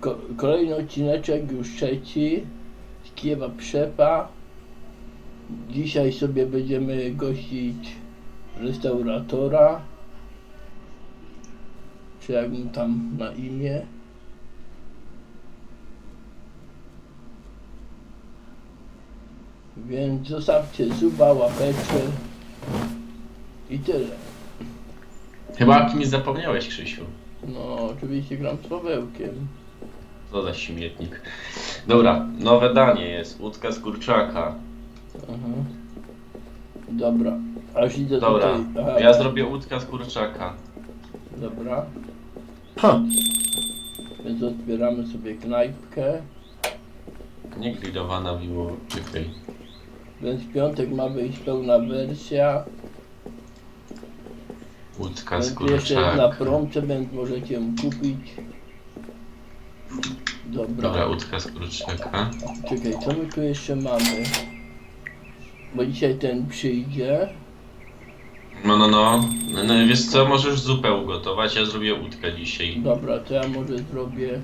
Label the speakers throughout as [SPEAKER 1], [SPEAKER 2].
[SPEAKER 1] Ko kolejny odcineczek, już trzeci z Kijewa Przepa. Dzisiaj sobie będziemy gościć restauratora. Czy jak mu tam na imię. Więc zostawcie suba, łapeczkę i tyle.
[SPEAKER 2] Chyba o kimś zapomniałeś, Krzysiu.
[SPEAKER 1] No, oczywiście gram z Pawełkiem.
[SPEAKER 2] Co za śmietnik. Dobra, nowe danie jest. Łódka z kurczaka.
[SPEAKER 1] Aha. Dobra. Aż idę
[SPEAKER 2] Dobra,
[SPEAKER 1] tutaj. Aha,
[SPEAKER 2] ja zrobię łódka z kurczaka.
[SPEAKER 1] Dobra.
[SPEAKER 2] Ha.
[SPEAKER 1] Więc otwieramy sobie knajpkę.
[SPEAKER 2] Nie grillowana miło. Czekaj.
[SPEAKER 1] Więc w piątek ma wyjść pełna wersja.
[SPEAKER 2] Łódka z
[SPEAKER 1] Więc jeszcze jest na
[SPEAKER 2] kurczaka.
[SPEAKER 1] promce, więc możecie ją kupić. Dobra.
[SPEAKER 2] Dobra, łódka z kurczaka.
[SPEAKER 1] Czekaj, co my tu jeszcze mamy? Bo dzisiaj ten przyjdzie.
[SPEAKER 2] No, no, no. no, no wiesz co, możesz zupę ugotować, ja zrobię łódkę dzisiaj.
[SPEAKER 1] Dobra, to ja może zrobię.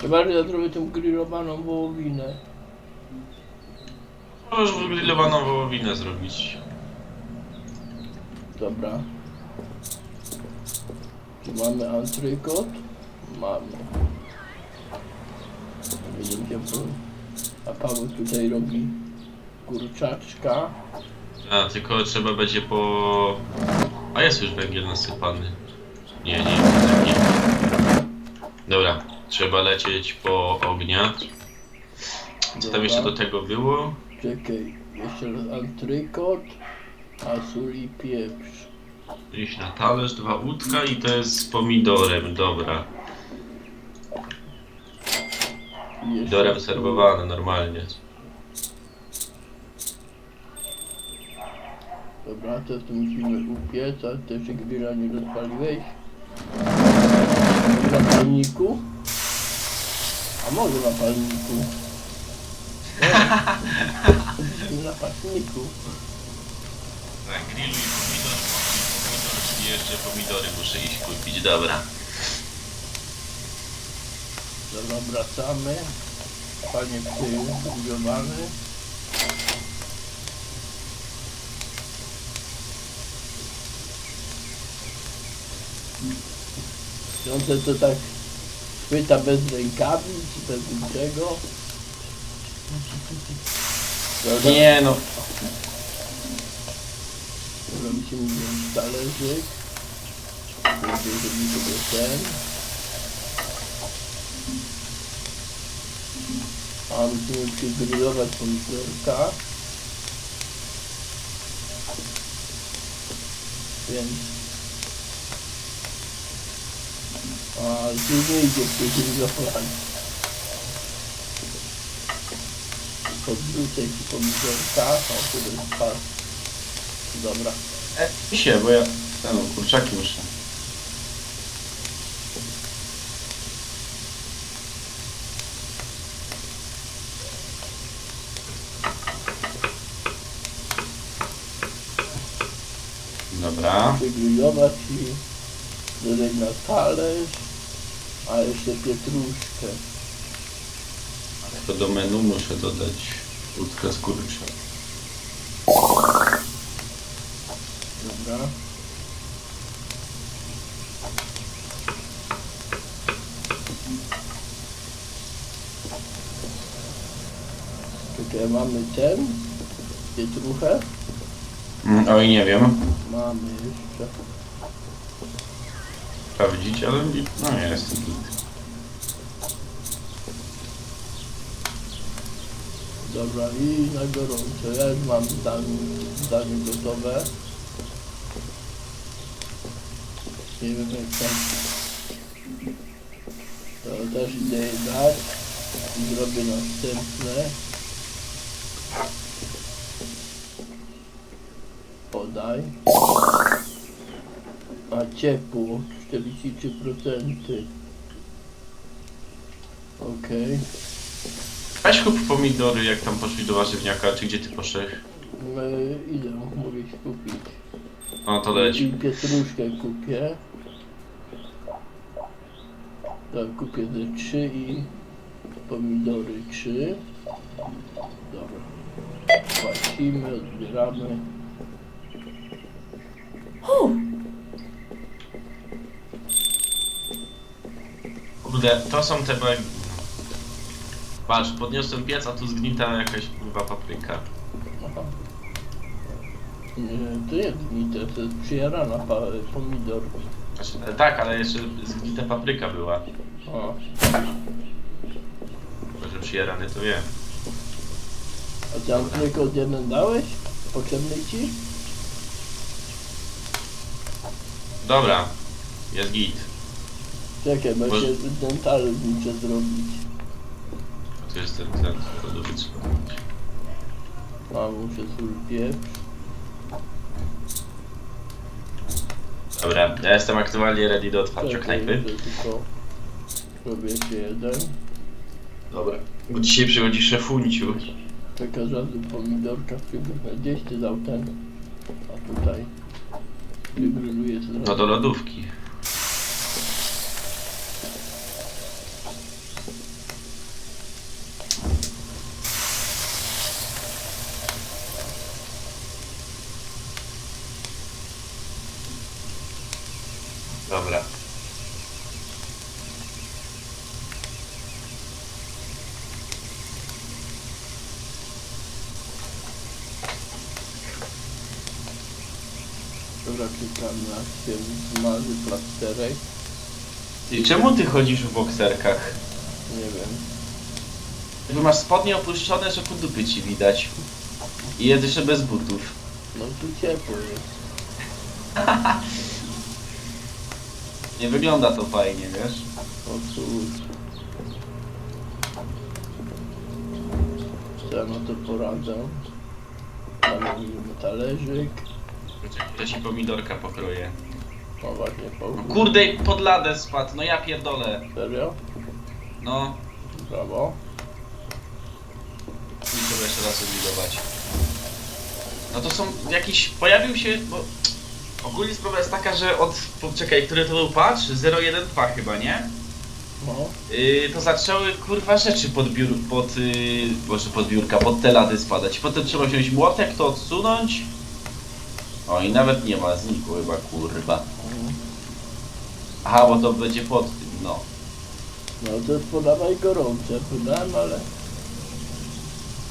[SPEAKER 1] Chyba, że ja zrobię tą grillowaną wołowinę.
[SPEAKER 2] Możesz grillowaną wołowinę zrobić.
[SPEAKER 1] Dobra. Tu mamy antrykot. Mamy. Będziemy po... A Paweł tutaj robi kurczaczka.
[SPEAKER 2] A, tylko trzeba będzie po... A jest już węgiel nasypany. Nie, nie, nie. Dobra, trzeba lecieć po ognia. Co tam jeszcze do tego było?
[SPEAKER 1] Czekaj, jeszcze raz antrykot, a sól i pieprz.
[SPEAKER 2] Iść na talerz, dwa łódka i to jest z pomidorem, dobra.
[SPEAKER 1] I jeszcze
[SPEAKER 2] Pomidorem
[SPEAKER 1] sól.
[SPEAKER 2] serwowane normalnie.
[SPEAKER 1] Dobra, to tu musimy upiec, a ty jeszcze grilla nie rozpaliłeś. Na palniku? A może na palniku? Na palniku.
[SPEAKER 2] Tak, grilluj pomidor, pomidor, czyli jeszcze pomidory muszę iść kupić, dobra.
[SPEAKER 1] Dobra, wracamy. Panie zgrillowany. Wiąże to tak chwyta bez rękawic, bez niczego. Prawda?
[SPEAKER 2] Nie no,
[SPEAKER 1] Dobra, musimy wziąć talerzyk. Żeby zrobić sobie ten. A musimy przygrillować pomidorka. Więc... A nie idzie przygrillować. Podrzucę ci pomidorka. O, tu jest pas. Dobra.
[SPEAKER 2] e, się, bo ja... No, kurczaki muszę. Dobra.
[SPEAKER 1] przygrillować i dodać na talerz, a jeszcze pietruszkę.
[SPEAKER 2] To do menu muszę dodać łódkę z kurczaka.
[SPEAKER 1] Dobra. Czekaj, mamy ten, pietruchę,
[SPEAKER 2] Mm, oj, nie wiem.
[SPEAKER 1] Mamy jeszcze.
[SPEAKER 2] Sprawdzić, ale no nie jest.
[SPEAKER 1] Dobra, i na gorąco. Ja już mam zdanie, zdanie gotowe. Nie wiem jak tam. To też idę dać. I zrobię następne. Podaj. Ciepło 43%. Okej.
[SPEAKER 2] Weź kup pomidory, jak tam poszli do warzywniaka, czy gdzie ty poszedłeś?
[SPEAKER 1] E, Idę, mogę się kupić.
[SPEAKER 2] No to leć.
[SPEAKER 1] I pietruszkę kupię. Tak, kupię te trzy i pomidory trzy. Dobra. Płacimy, odbieramy.
[SPEAKER 2] Kurde, to są te bag... Patrz, podniosłem piec, a tu zgnita jakaś kurwa papryka.
[SPEAKER 1] Aha. Nie, to jest gnite, to jest przyjarana pa, pomidor.
[SPEAKER 2] Znaczy, e, tak, ale jeszcze zgnita papryka była.
[SPEAKER 1] O,
[SPEAKER 2] Może przyjarany to wiem.
[SPEAKER 1] a tam tylko jeden dałeś? Potrzebny ci?
[SPEAKER 2] Dobra, jest git.
[SPEAKER 1] Czekaj, bo
[SPEAKER 2] Bo-
[SPEAKER 1] się dental muszę zrobić.
[SPEAKER 2] A tu jest ten, ten, to do wytrzymania.
[SPEAKER 1] A muszę sól pieprz.
[SPEAKER 2] Dobra, ja jestem aktualnie ready do otwarcia knajpy.
[SPEAKER 1] tylko robię się jeden.
[SPEAKER 2] Dobra. Bo dzisiaj przychodzi szefunciu.
[SPEAKER 1] Taka żadna pomidorka przygrywa. Gdzieś ty dał ten? A tutaj. Wygryluje sobie.
[SPEAKER 2] No do lodówki. Dobra.
[SPEAKER 1] Dobra, czekam na się smaży plasterek.
[SPEAKER 2] I czemu ty chodzisz w bokserkach?
[SPEAKER 1] Nie wiem.
[SPEAKER 2] Jakby masz spodnie opuszczone, że po dupy ci widać. I jeszcze bez butów.
[SPEAKER 1] No tu ciepło jest.
[SPEAKER 2] Nie wygląda to fajnie, wiesz?
[SPEAKER 1] O cóż. Ja no to poradzę. Zamówimy talerzyk.
[SPEAKER 2] To ci pomidorka pokroję.
[SPEAKER 1] O właśnie
[SPEAKER 2] No kurde, pod ladę spadł, no ja pierdolę.
[SPEAKER 1] Serio?
[SPEAKER 2] No,
[SPEAKER 1] Brawo.
[SPEAKER 2] muszę jeszcze raz zbudować. No to są jakiś, pojawił się, bo ogólnie sprawa jest taka, że od, poczekaj, który to był patch? 012 chyba, nie?
[SPEAKER 1] No.
[SPEAKER 2] Yy, to zaczęły kurwa rzeczy pod biur, pod, yy, może pod biurka, pod te lady spadać. Potem trzeba wziąć młotek, to odsunąć. O i nawet nie ma znikło chyba kurwa.
[SPEAKER 1] Mhm.
[SPEAKER 2] Aha, bo to będzie pod tym, no.
[SPEAKER 1] No to podawaj gorące. Podałem, ale...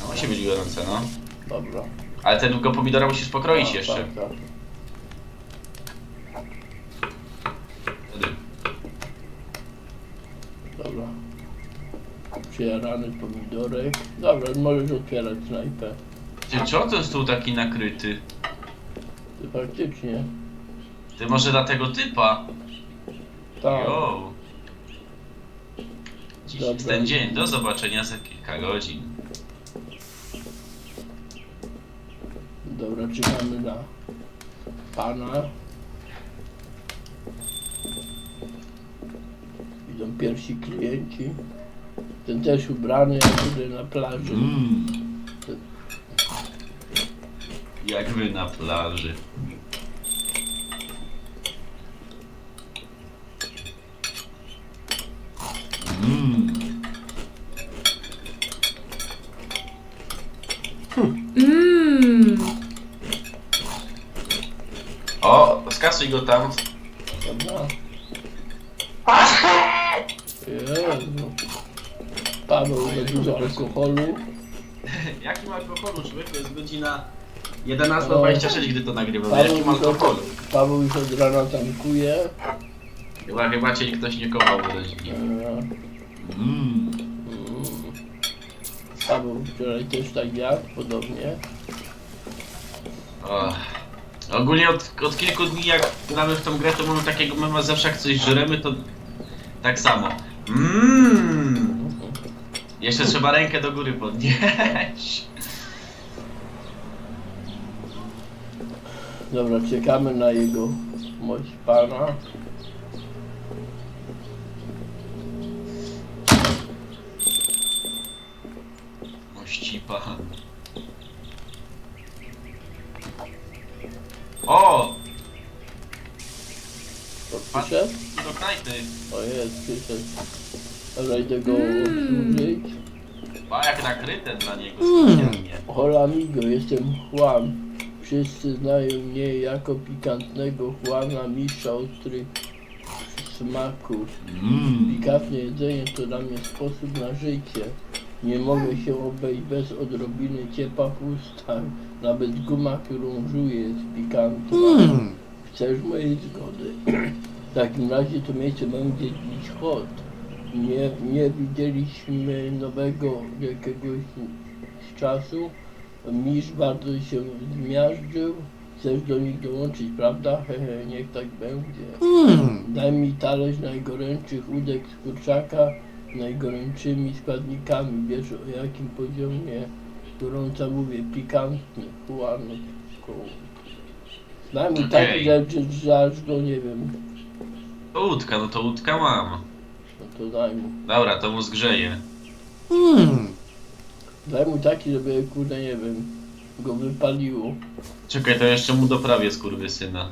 [SPEAKER 2] no musi być gorące, no.
[SPEAKER 1] Dobra.
[SPEAKER 2] Ale tego pomidora musisz pokroić jeszcze.
[SPEAKER 1] Tak, tak. Dobra. Przyjarany pomidorek. Dobra, możesz otwierać knajpę.
[SPEAKER 2] Ty, co to jest tu taki nakryty?
[SPEAKER 1] Ty faktycznie.
[SPEAKER 2] Ty może dla tego typa?
[SPEAKER 1] Tak.
[SPEAKER 2] Jo. Dziś jest ten dzień, do zobaczenia za kilka godzin.
[SPEAKER 1] Dobra, czekamy na pana. Pierwsi klienci. Ten też ubrany jak tutaj na plaży.
[SPEAKER 2] Mm. Jak wy na plaży. Mm.
[SPEAKER 3] Mmm.
[SPEAKER 2] O, skasuj go tam.
[SPEAKER 1] Dobra. Jezu. Paweł za dużo alkoholu.
[SPEAKER 2] Jakim alkoholu, człowiek? To jest godzina 11.26, gdy to nagrywam.
[SPEAKER 1] Paweł
[SPEAKER 2] Jakim
[SPEAKER 1] już,
[SPEAKER 2] alkoholu?
[SPEAKER 1] Paweł już od rana tankuje.
[SPEAKER 2] Chyba, chyba cię ktoś nie kochał wyraźnie.
[SPEAKER 1] E,
[SPEAKER 2] Mm.
[SPEAKER 1] mm. Paweł wczoraj też tak jadł, podobnie.
[SPEAKER 2] Och. Ogólnie od, od kilku dni jak gramy w tą grę, to mamy takiego mema zawsze jak coś żremy, to tak samo. Mmm. Jeszcze trzeba rękę do góry podnieść.
[SPEAKER 1] Dobra, czekamy na jego mość pana.
[SPEAKER 2] Mości pan. O!
[SPEAKER 1] To jest, przyszedł. Dobra, idę go
[SPEAKER 3] Mm.
[SPEAKER 1] obsłużyć.
[SPEAKER 2] A jak nakryte dla niego specjalnie.
[SPEAKER 1] Hola amigo, jestem Juan. Wszyscy znają mnie jako pikantnego Juana, mistrza ostrych smaków.
[SPEAKER 2] Mm.
[SPEAKER 1] Pikantne jedzenie to dla mnie sposób na życie. Nie mogę się obejść bez odrobiny ciepła w ustach. Nawet guma, którą żuję jest pikantna. Chcesz mojej zgody? W takim razie to miejsce mam dziedzić chod. Nie, nie widzieliśmy nowego jakiegoś z czasu. Misz bardzo się zmiażdżył. Chcesz do nich dołączyć, prawda? Hehe, niech tak będzie. Daj mi talerz najgorętszych udek z kurczaka najgorętszymi składnikami. Wiesz o jakim poziomie gorąca mówię, pikantny, chłodny. Daj mi
[SPEAKER 2] Okej.
[SPEAKER 1] takie rzeczy, że aż go nie wiem.
[SPEAKER 2] To łódka, no to łódka mam.
[SPEAKER 1] No to daj mu.
[SPEAKER 2] Dobra, to mu zgrzeje.
[SPEAKER 1] Daj mu taki, żeby kurde nie wiem, go wypaliło.
[SPEAKER 2] Czekaj, to jeszcze mu doprawię skurwysyna.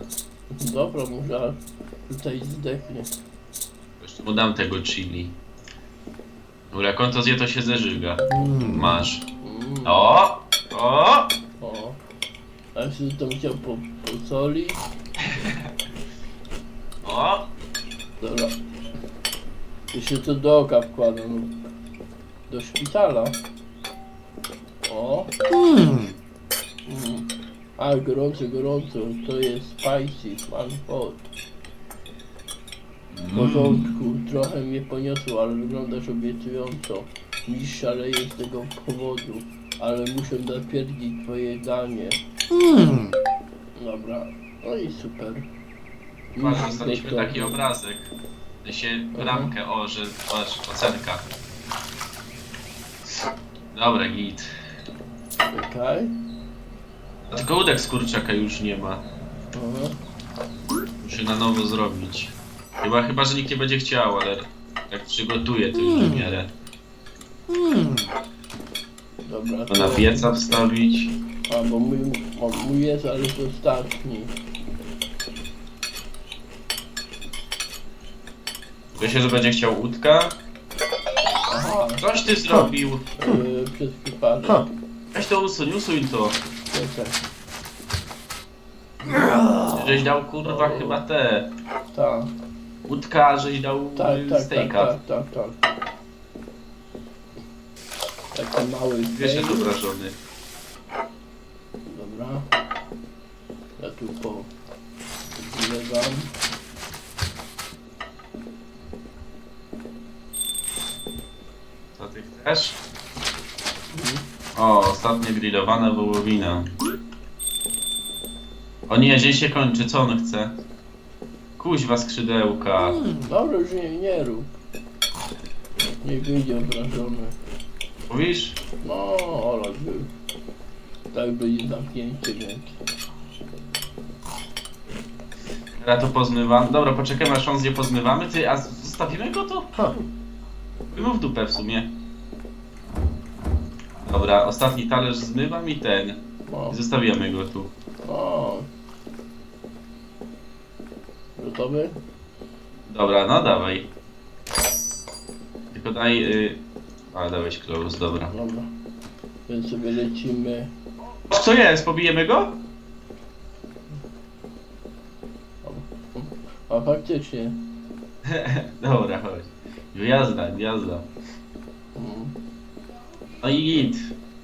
[SPEAKER 1] Dobra, może tutaj zdechnie.
[SPEAKER 2] Jeszcze mu dam tego chili. Dobra, jak on to zje, to się zeżyga. Masz.
[SPEAKER 1] Mm.
[SPEAKER 2] O! O!
[SPEAKER 1] O. A jeszcze to chciał po, posolić.
[SPEAKER 2] O!
[SPEAKER 1] Dobra. Jeszcze to do oka wkładam. Do szpitala. O. Mm. A, gorąco, gorąco. To jest spicy, pan hot. W porządku, trochę mnie poniosło, ale wyglądasz obiecująco. Mistrz szaleje z tego powodu, ale muszę zatwierdzić twoje danie. Dobra, no i super.
[SPEAKER 2] Patrz, dostaliśmy taki obrazek. się bramkę, o, że patrz, ocenka. Dobra, git.
[SPEAKER 1] Czekaj.
[SPEAKER 2] A tylko łódek z kurczaka już nie ma.
[SPEAKER 1] Aha.
[SPEAKER 2] Muszę na nowo zrobić. Chyba, chyba, że nikt nie będzie chciał, ale jak przygotuję to już w miarę.
[SPEAKER 1] Dobra,
[SPEAKER 2] To na pieca wstawić.
[SPEAKER 1] A, bo mój, o, mój jest, ale to ostatni.
[SPEAKER 2] Myślę, że będzie chciał łódka.
[SPEAKER 1] Aha,
[SPEAKER 2] Coś ty zrobił.
[SPEAKER 1] yy, przez przypadek.
[SPEAKER 2] Weź to usuń, usuń to.
[SPEAKER 1] Czekaj.
[SPEAKER 2] Żeś dał kurwa chyba te.
[SPEAKER 1] Tak,
[SPEAKER 2] Łódka, żeś dał
[SPEAKER 1] tak,
[SPEAKER 2] y,
[SPEAKER 1] tak, tak,
[SPEAKER 2] stejka.
[SPEAKER 1] tak, tak, tak. Taki mały
[SPEAKER 2] Wiesz,
[SPEAKER 1] steak.
[SPEAKER 2] obrażony.
[SPEAKER 1] Dobra. Ja tu po wlewam.
[SPEAKER 2] Chcesz? O, ostatnio grillowana wołowina. O nie, dzień się kończy, co on chce? Kuźwa skrzydełka.
[SPEAKER 1] Dobra, już nie, nie rób. Nie wyjdzie obrażony.
[SPEAKER 2] Mówisz?
[SPEAKER 1] No, był. Tak będzie zamknięcie, więc.
[SPEAKER 2] Ja to pozmywam. Dobra, poczekajmy aż on zje pozmywamy. Ty, a zostawimy go tu?
[SPEAKER 1] Ha.
[SPEAKER 2] Wymów dupę w sumie. Dobra, ostatni talerz zmywam i ten.
[SPEAKER 1] No,
[SPEAKER 2] I zostawiamy go tu.
[SPEAKER 1] o. Gotowy?
[SPEAKER 2] Dobra, no dawaj. Tylko daj... Y... A, dałeś close, dobra.
[SPEAKER 1] Dobra. Więc sobie lecimy.
[SPEAKER 2] Co jest? Pobijemy go?
[SPEAKER 1] A faktycznie.
[SPEAKER 2] Dobra, chodź. Jazda, jazda.
[SPEAKER 1] Mm.
[SPEAKER 2] No i git.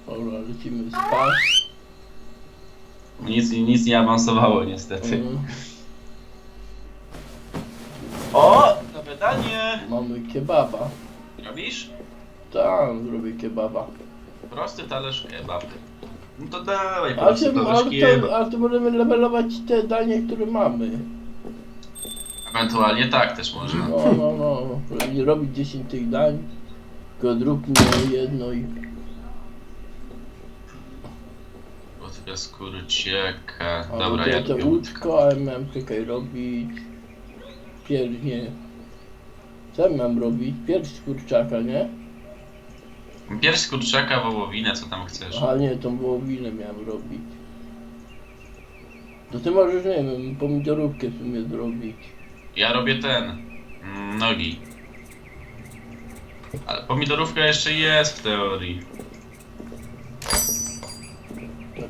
[SPEAKER 1] Dobra, lecimy spać.
[SPEAKER 2] Nic, nic nie awansowało niestety.
[SPEAKER 1] Mm.
[SPEAKER 2] O! To pytanie!
[SPEAKER 1] Mamy kebaba.
[SPEAKER 2] Robisz?
[SPEAKER 1] Tam zrobię kebaba.
[SPEAKER 2] Prosty talerz kebab. No to dawaj,
[SPEAKER 1] A
[SPEAKER 2] prosty
[SPEAKER 1] czy,
[SPEAKER 2] talerz
[SPEAKER 1] ale,
[SPEAKER 2] kebab.
[SPEAKER 1] to, ale to możemy levelować te danie, które mamy.
[SPEAKER 2] Ewentualnie tak też można.
[SPEAKER 1] No, no, no. Nie robić 10 tych dań. Tylko zróbmy jedno i...
[SPEAKER 2] Łódka z kurciaka.
[SPEAKER 1] A
[SPEAKER 2] Dobra, ja
[SPEAKER 1] to
[SPEAKER 2] lubię łódkę.
[SPEAKER 1] łódko, a ja miałem czekaj robić... Pierś, nie. Co ja mam robić? Pierś z kurczaka, nie?
[SPEAKER 2] Pierś z kurczaka, wołowinę, co tam chcesz.
[SPEAKER 1] A nie, tą wołowinę miałem robić. To ty możesz, nie wiem, pomidorówkę w sumie zrobić.
[SPEAKER 2] Ja robię ten. Mm, Nogi. Ale pomidorówka jeszcze jest w teorii.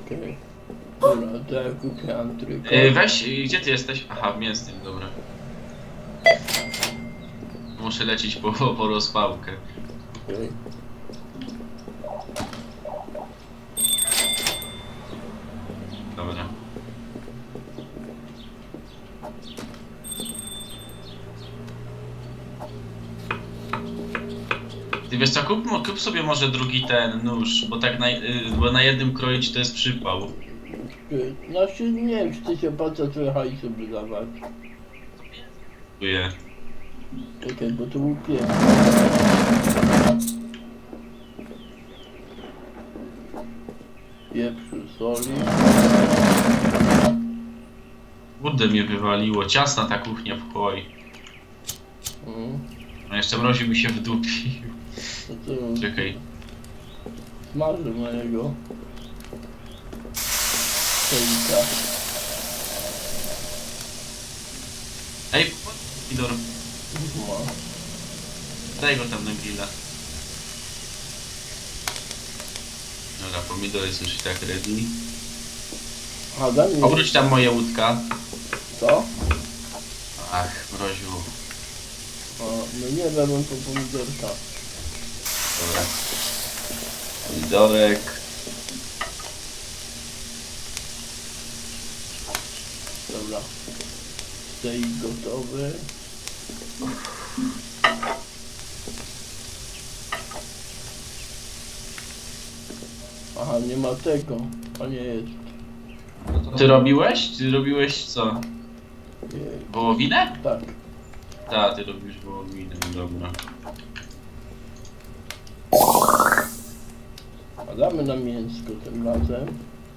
[SPEAKER 1] Okej. Dobra, to ja.
[SPEAKER 2] Yy, weź, gdzie ty jesteś? Aha, w mięsnym, dobra. Muszę lecieć po, po rozpałkę.
[SPEAKER 1] Okej.
[SPEAKER 2] Dobra. Ty wiesz co, kup, kup sobie może drugi ten nóż, bo tak na, y, bo na jednym kroić to jest przypał.
[SPEAKER 1] Czy- Znaczy nie wiem, czy ty się opłaca trochę hajsu wydawać.
[SPEAKER 2] Dziękuję.
[SPEAKER 1] Czekaj, bo to łupię. Pieprzu, soli.
[SPEAKER 2] Kurde mnie wywaliło, ciasna ta kuchnia w choj.
[SPEAKER 1] Mm.
[SPEAKER 2] A jeszcze mroził mi się w dupi.
[SPEAKER 1] To?
[SPEAKER 2] Czekaj.
[SPEAKER 1] Smażę mojego. Stolika.
[SPEAKER 2] Ej, pomidor,
[SPEAKER 1] No.
[SPEAKER 2] daj go tam na grilla. Dobra, pomidor jest już i tak ready.
[SPEAKER 1] A daj mi
[SPEAKER 2] Obróć tam moje łódka.
[SPEAKER 1] co?
[SPEAKER 2] Ach, mroził.
[SPEAKER 1] O, no nie będę po pomidorka.
[SPEAKER 2] Dobra. Pomidorek.
[SPEAKER 1] Dobra. Steak gotowy. Aha, nie ma tego. A nie jest.
[SPEAKER 2] Ty robiłeś? Ty robiłeś co?
[SPEAKER 1] Nie,
[SPEAKER 2] Wołowinę?
[SPEAKER 1] tak.
[SPEAKER 2] Tak, ty robisz wołowinę, dobra.
[SPEAKER 1] A damy na mięsko tym razem.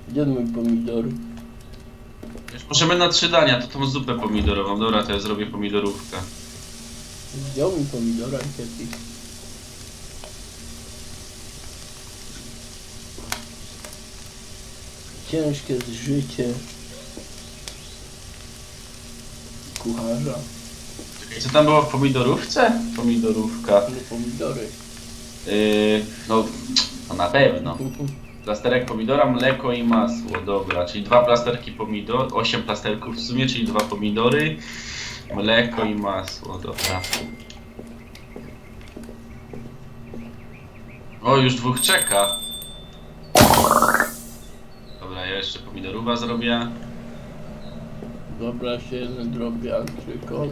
[SPEAKER 1] Gdzie mój pomidor?
[SPEAKER 2] Już możemy na trzy dania, to tą zupę pomidorową. Dobra, to ja zrobię pomidorówkę.
[SPEAKER 1] Zdjął mi pomidora kiedyś. Ciężkie jest życie kucharza.
[SPEAKER 2] Czekaj, co tam było w pomidorówce? Pomidorówka.
[SPEAKER 1] No pomidory.
[SPEAKER 2] Yy, no, to na pewno. Plasterek pomidora, mleko i masło, dobra, czyli dwa plasterki pomidor, osiem plasterków w sumie, czyli dwa pomidory, mleko i masło, dobra. O, już dwóch czeka. Dobra, ja jeszcze pomidorówka zrobię.
[SPEAKER 1] Dobra się jeden drobi antrykot.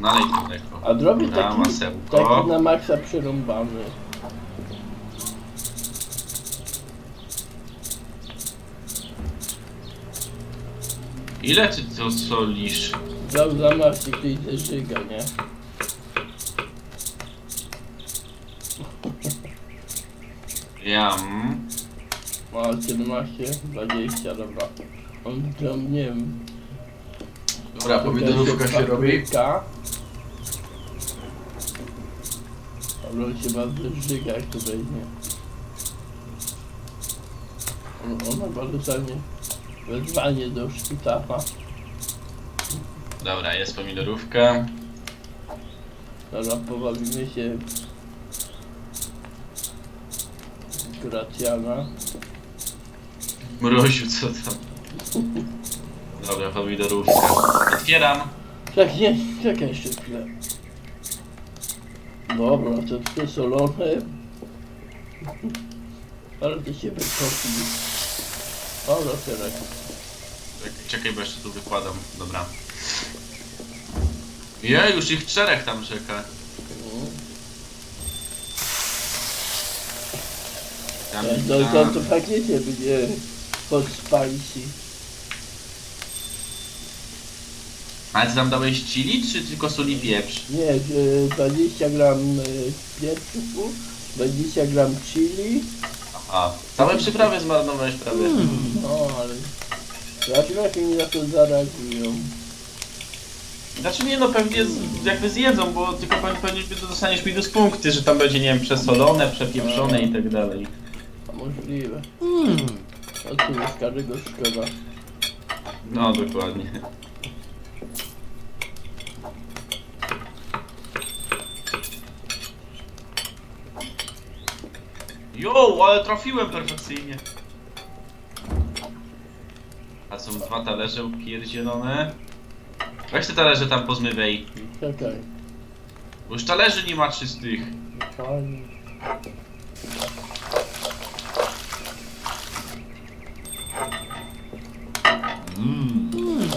[SPEAKER 2] Nalej to mleko.
[SPEAKER 1] A drobi
[SPEAKER 2] Dobra,
[SPEAKER 1] taki,
[SPEAKER 2] masełko.
[SPEAKER 1] taki na maksa przerąbany.
[SPEAKER 2] Ile ty to solisz?
[SPEAKER 1] Za zamach się ktoś zeżyga, nie?
[SPEAKER 2] Jam.
[SPEAKER 1] Ma 17, 20, dobra. On tam, nie wiem,
[SPEAKER 2] Dobra, pomidorówka się robi.
[SPEAKER 1] papryka. Ale on się bardzo żyga, jak to wejdzie. On- Ona bardzo dostanie wezwanie do szpitala.
[SPEAKER 2] Dobra, jest pomidorówka.
[SPEAKER 1] Dobra, pobawimy się Gracjana.
[SPEAKER 2] Mroziu, co tam? Dobra, pomidorówka. Otwieram.
[SPEAKER 1] Tak, nie, czekaj jeszcze chwilę. Dobra, to przesolone. Ale to się wykopi. Dobra, teraz.
[SPEAKER 2] Czekaj, Czekaj, bo jeszcze tu wykładam. Dobra. Je, już ich czterech tam czeka. Tam,
[SPEAKER 1] To, to,
[SPEAKER 2] tam.
[SPEAKER 1] to pakiecie będzie pod spicy.
[SPEAKER 2] Ale ty tam dałeś chili, czy tylko sól i pieprz?
[SPEAKER 1] Nie, e, 20 gram e, pieprzu, 20 gram chili.
[SPEAKER 2] Aha. Całe przyprawy zmarnowałeś prawie.
[SPEAKER 1] No, ale... Zobaczymy jak oni na to zareagują.
[SPEAKER 2] Znaczy nie no, pewnie z, jakby zjedzą, bo tylko pewnie, pewnie dostaniesz minus punkty, że tam będzie, nie wiem, przesolone, przepieprzone i tak dalej.
[SPEAKER 1] A możliwe. A tu już każdego szkoda.
[SPEAKER 2] No, dokładnie. Jo, ale trafiłem perfekcyjnie. A są dwa talerze upierdzielone. Weź te talerze tam pozmywaj.
[SPEAKER 1] Czekaj.
[SPEAKER 2] Bo już talerzy nie ma czystych.
[SPEAKER 1] Fajnie.
[SPEAKER 2] Mmm.
[SPEAKER 1] Mm.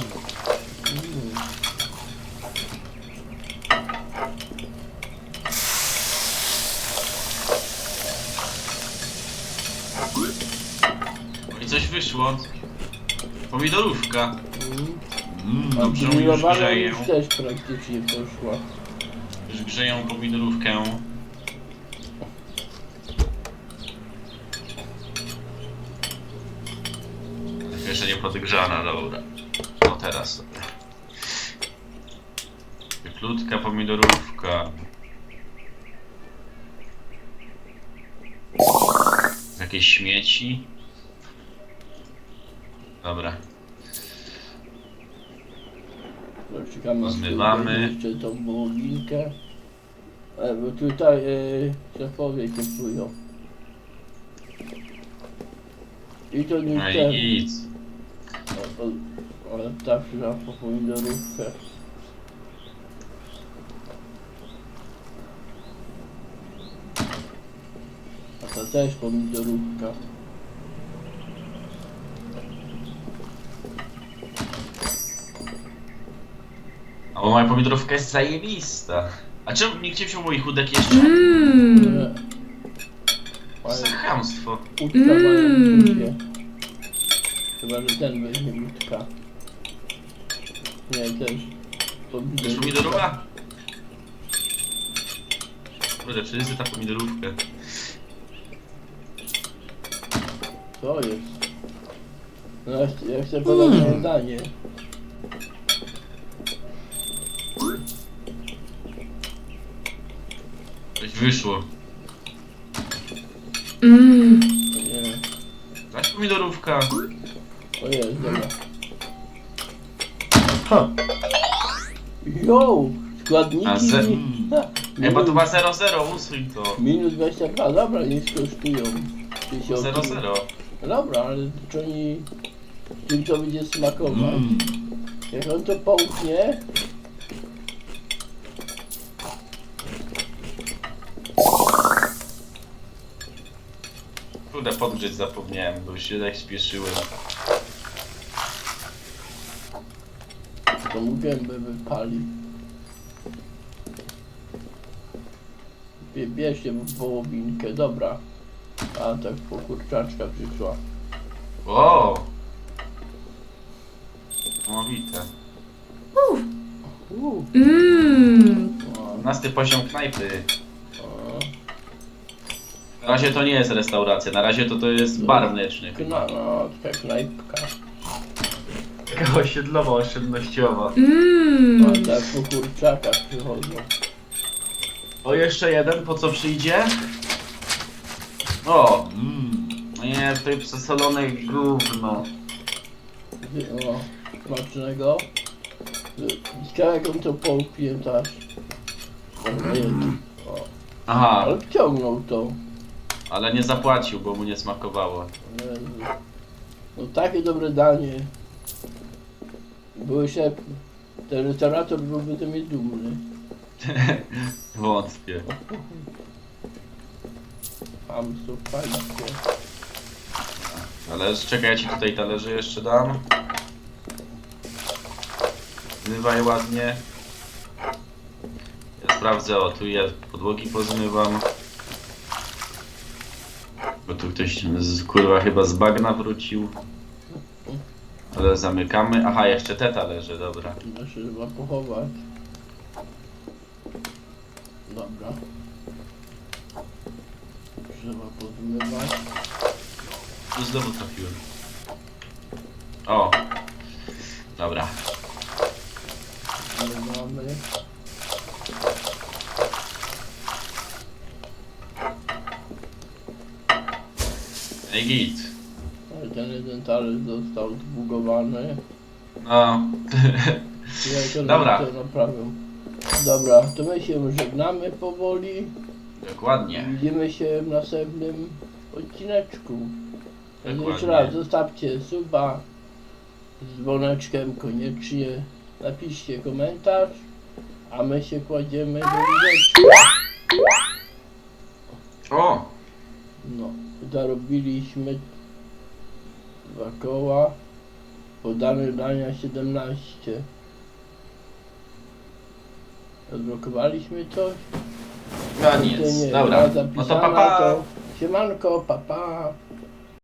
[SPEAKER 2] I coś wyszło. Pomidorówka.
[SPEAKER 1] Mm.
[SPEAKER 2] Dobrze mi już grzeję.
[SPEAKER 1] już też praktycznie poszła.
[SPEAKER 2] Już grzeją pomidorówkę. Jeszcze nie podgrzana, dobra. No teraz. Krótka pomidorówka. Jakieś śmieci. Dobra.
[SPEAKER 1] Czekamy
[SPEAKER 2] Zmywamy.
[SPEAKER 1] Jeszcze tą wołowinkę. E, bo tutaj e, szefowie kupują. I to nie
[SPEAKER 2] No i nic.
[SPEAKER 1] O, o, ale tak na po pomidorówkę. A to też pomidorówka.
[SPEAKER 2] Bo moja pomidorówka jest zajebista. A czemu nikt nie wziął moich chudek jeszcze?
[SPEAKER 3] Mmm.
[SPEAKER 2] Co za chamstwo.
[SPEAKER 1] Łódka mają
[SPEAKER 3] Mm.
[SPEAKER 1] Chyba, że ten weźmie łódka. Nie, też.
[SPEAKER 2] To jest pomidorowa? Kurde, czy jest ta pomidorówka?
[SPEAKER 1] Co jest? No ja, chcę- ja chcę podać mm. danie.
[SPEAKER 2] Coś wyszło.
[SPEAKER 3] Mmm.
[SPEAKER 1] Nie.
[SPEAKER 2] Zaś pomidorówka.
[SPEAKER 1] O jest, dobra. Ha! Składniki...
[SPEAKER 2] A ze-
[SPEAKER 1] mi- ha,
[SPEAKER 2] Ej, bo to
[SPEAKER 1] minus-
[SPEAKER 2] ma 0,0, usuń to.
[SPEAKER 1] Minus 22, dobra, nie skosztują. tysiąc.
[SPEAKER 2] 0,0.
[SPEAKER 1] Dobra, ale czy oni... Czym to będzie smakować?
[SPEAKER 2] Mm.
[SPEAKER 1] Jak on to połknie...
[SPEAKER 2] Kurde, podgrzeć zapomniałem, bo już się tak śpieszyłem.
[SPEAKER 1] To mu gębę wypali. Bie- Bierzcie wołowinkę, dobra. A tak po kurczaczka przyszła.
[SPEAKER 2] O! Niesamowite.
[SPEAKER 1] Uuu,
[SPEAKER 3] Mmm.
[SPEAKER 2] 12 poziom knajpy. Na razie to nie jest restauracja, na razie to to jest bar mleczny
[SPEAKER 1] kna, no, taka knajpka.
[SPEAKER 2] Taka osiedlowa, oszczędnościowa.
[SPEAKER 3] Mmm.
[SPEAKER 1] tak po kurczakach przychodzą.
[SPEAKER 2] O, jeszcze jeden, po co przyjdzie? O! Mm. No nie, tutaj przesolone gówno.
[SPEAKER 1] O, smacznego. Ciekawe jak on to połknie też. O, jest. O,
[SPEAKER 2] Aha,
[SPEAKER 1] ale wciągnął to.
[SPEAKER 2] Ale nie zapłacił, bo mu nie smakowało.
[SPEAKER 1] No takie dobre danie. Były się... Ten restaurator byłby ze mnie dumny.
[SPEAKER 2] Wątpię.
[SPEAKER 1] Hamstwo, państwo.
[SPEAKER 2] Ale czekaj, ja ci tutaj talerze jeszcze dam. Zmywaj ładnie. Ja sprawdzę, o tu ja podłogi pozmywam. Tu ktoś z, kurwa chyba z bagna wrócił. Ale zamykamy. Aha, jeszcze te talerze, dobra.
[SPEAKER 1] To się trzeba pochować. Dobra. Trzeba pozmywać.
[SPEAKER 2] Tu znowu trafiłem. O. Dobra.
[SPEAKER 1] Zmywamy.
[SPEAKER 2] Ej, git.
[SPEAKER 1] Ale ten jeden talerz został zbugowany.
[SPEAKER 2] No.
[SPEAKER 1] Ja
[SPEAKER 2] Dobra.
[SPEAKER 1] to. Dobra, to my się żegnamy powoli.
[SPEAKER 2] Dokładnie.
[SPEAKER 1] Widzimy się w następnym odcineczku. Jeszcze raz zostawcie suba z dzwoneczkiem koniecznie. Napiszcie komentarz, a my się kładziemy do łóżeczka.
[SPEAKER 2] O!
[SPEAKER 1] Zarobiliśmy dwa koła. Podane dania 17. Odblokowaliśmy coś?
[SPEAKER 2] No nic,
[SPEAKER 1] nie,
[SPEAKER 2] dobra.
[SPEAKER 1] ma
[SPEAKER 2] No to papa.
[SPEAKER 1] to Siemanko, papa. Pa.